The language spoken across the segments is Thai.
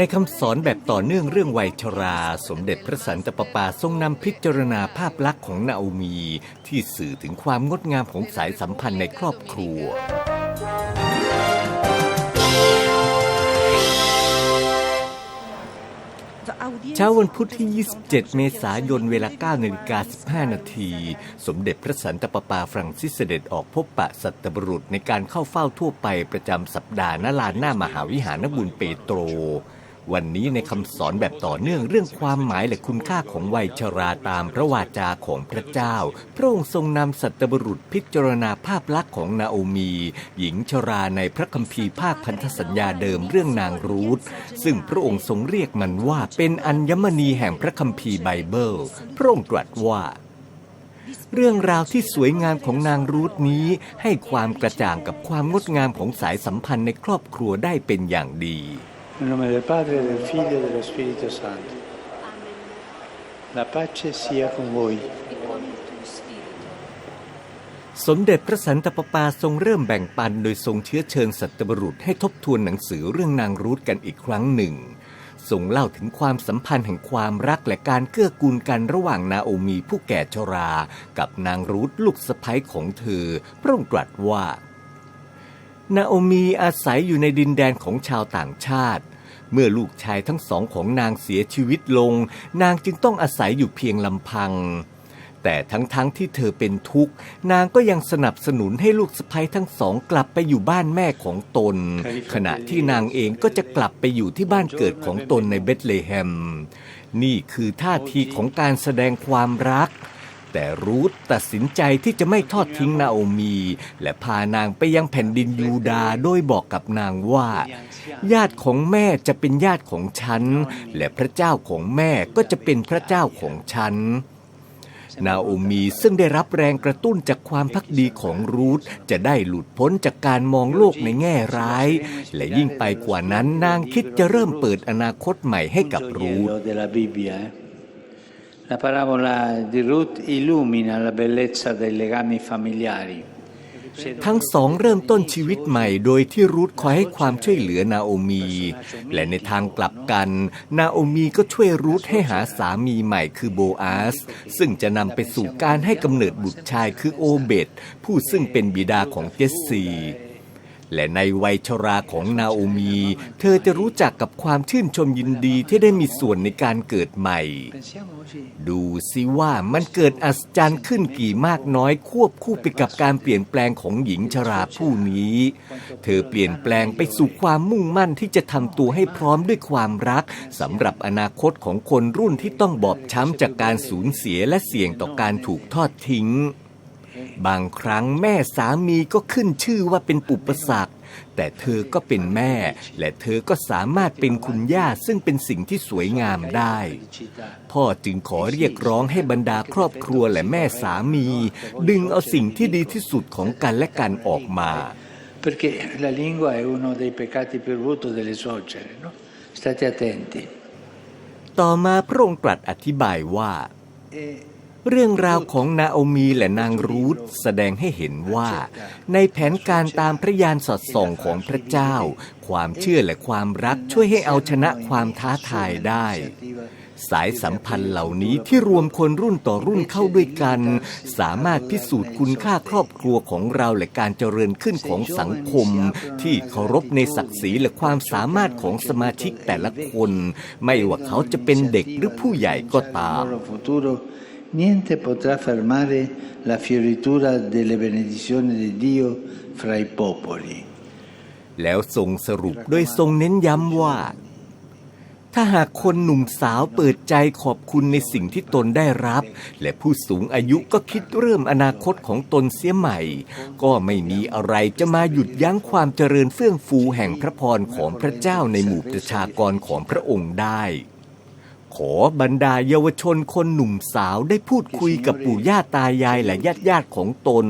ในคำสอนแบบต่อเนื่องเรื่องวัยชรา สมเด็จพระสันตะปาปาทรงนำพิจารณาภาพลักษณ์ของนาโอมี ที่สื่อถึงความงดงามของสายสัมพันธ์ในครอบครัว เช้าวันพุธที่ 27 เมษายน เวลา9นาฬิกา15 นาที สมเด็จพระสันตะปาปาฟรังซิสเสด็จออกพบปะสัตบุรุษในการเข้าเฝ้าทั่วไปประจำสัปดาห์ณลานหน้ามหาวิหารนบุญเปโตร วันนี้ในคำสอนแบบต่อเนื่องเรื่องความหมายและคุณค่าของวัยชราตามพระวาจาของพระเจ้า พระองค์ทรงนำสัตบุรุษพิจารณาภาพลักษณ์ของนาโอมี หญิงชราในพระคัมภีร์ภาคพันธสัญญาเดิมเรื่องนางรูธซึ่งพระองค์ทรงเรียกมันว่าเป็นอัญมณีแห่งพระคัมภีร์ไบเบิล พระองค์ตรัสว่าเรื่องราวที่สวยงามของนางรูธนี้ให้ความกระจ่างกับความงดงามของสายสัมพันธ์ในครอบครัวได้เป็นอย่างดี Nel nome del Padre, del Figlio e dello Spirito Santo. La pace sia con voi. สมเด็จพระสันตะปาปาทรงเริ่มแบ่งปันโดยทรงเชื้อเชิญสัตบุรุษให้ทบทวนหนังสือเรื่องนางรูธกันอีกครั้งหนึ่งทรงเล่าถึงความสัมพันธ์แห่งความรักและการเกื้อกูลกันระหว่างนาโอมีผู้แก่ชรา กับนางรูธลูกสะใภ้ของเธอ พระองค์ตรัสว่า นาโอมีอาศัยอยู่ในดินแดนของชาวต่างชาติ เมื่อลูกชายทั้งสองของนางเสียชีวิตลง นางจึงต้องอาศัยอยู่เพียงลำพัง แต่ทั้งๆทที่เธอเป็นทุกข์ นางก็ยังสนับสนุนให้ลูกสะใภ้ทั้งสองกลับไปอยู่บ้านแม่ของตน ขณะที่นางเองก็จะกลับไปอยู่ที่บ้านเกิดของตนในเบธเลเฮม นี่คือท่าทีของการแสดงความรัก แต่รูธตัดสินใจที่จะไม่ทอดทิ้งนาโอมี และพานางไปยังแผ่นดินยูดาโดยบอกกับนางว่า ญาติของแม่จะเป็นญาติของฉัน และพระเจ้าของแม่ก็จะเป็นพระเจ้าของฉันนาโอมีซึ่งได้รับแรงกระตุ้นจากความพักดีของรูธจะได้หลุดพ้นจากการมองโลกในแง่ร้าย และยิ่งไปกว่านั้นนางคิดจะเริ่มเปิดอนาคตใหม่ให้กับรูธ La parabola di Ruth illumina la bellezza dei legami familiari. ทั้งสองเริ่มต้นชีวิตใหม่โดยที่รูธคอยให้ความช่วยเหลือนาโอมี และในทางกลับกัน นาโอมีก็ช่วยรูธให้หาสามีใหม่คือโบอาส ซึ่งจะนำไปสู่การให้กำเนิดบุตรชายคือโอเบตผู้ซึ่งเป็นบิดาของเจสซี และในวัยชราของนาโอมี เธอจะรู้จักกับความชื่นชมยินดีที่ได้มีส่วนในการเกิดใหม่ ดูสิว่ามันเกิดอัศจรรย์ขึ้นกี่มากน้อยควบคู่ไปกับการเปลี่ยนแปลงของหญิงชราผู้นี้ เธอเปลี่ยนแปลงไปสู่ความมุ่งมั่นที่จะทำตัวให้พร้อมด้วยความรักสำหรับอนาคตของคนรุ่นที่ต้องบอบช้ำจากการสูญเสียและเสี่ยงต่อการถูกทอดทิ้ง บางครั้งแม่สามีก็ขึ้นชื่อว่าเป็นอุปสรรคแต่เธอก็เป็นแม่ และเธอก็สามารถเป็นคุณย่าซึ่งเป็นสิ่งที่สวยงามได้ พ่อจึงขอเรียกร้องให้บรรดาครอบครัวและแม่สามี ดึงเอาสิ่งที่ดีที่สุดของกันและกันออกมา Perché la lingua è uno dei peccati più avuto delle suocere, no? State attenti. ต่อมาพระองค์ตรัสอธิบายว่า E เรื่องราวของนาโอมีและนางรูธแสดงให้เห็นว่า ในแผนการตามพระยานสอดส่องของพระเจ้า ความเชื่อและความรักช่วยให้เอาชนะความท้าทายได้ สายสัมพันธ์เหล่านี้ที่รวมคนรุ่นต่อรุ่นเข้าด้วยกัน สามารถพิสูจน์คุณค่าครอบครัวของเราและการเจริญขึ้นของสังคม ที่เคารพในศักดิ์ศรีและความสามารถของสมาชิกแต่ละคน ไม่ว่าเขาจะเป็นเด็กหรือผู้ใหญ่ก็ตาม niente potrà fermare la fioritura delle benedizioni di Dio fra i popoli. แล้วทรงสรุปโดยทรงเน้นย้ำว่า ถ้าหากคนหนุ่มสาวเปิดใจขอบคุณในสิ่งที่ตนได้รับ และผู้สูงอายุก็คิดเริ่มอนาคตของตนเสียใหม่ ก็ไม่มีอะไรจะมาหยุดยั้งความเจริญเฟื่องฟูแห่งพระพรของพระเจ้าในหมู่ประชากรของพระองค์ได้ ขอบรรดาเยาวชนคนหนุ่มสาวได้พูดคุยกับปู่ย่าตายายและญาติญาติของตน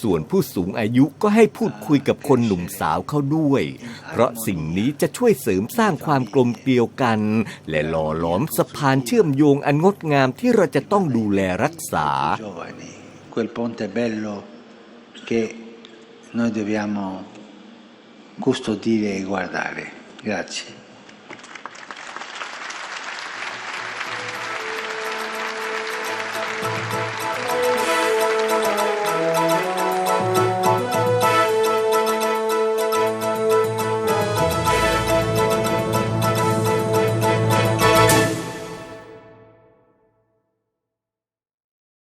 ส่วนผู้สูงอายุก็ให้พูดคุยกับคนหนุ่มสาวเข้าด้วย เพราะสิ่งนี้จะช่วยเสริมสร้างความกลมเกลียวกัน และหล่อหลอมสะพานเชื่อมโยงอันงดงามที่เราจะต้องดูแลรักษา quel ponte bello che noi dobbiamo custodire e guardare. Grazie.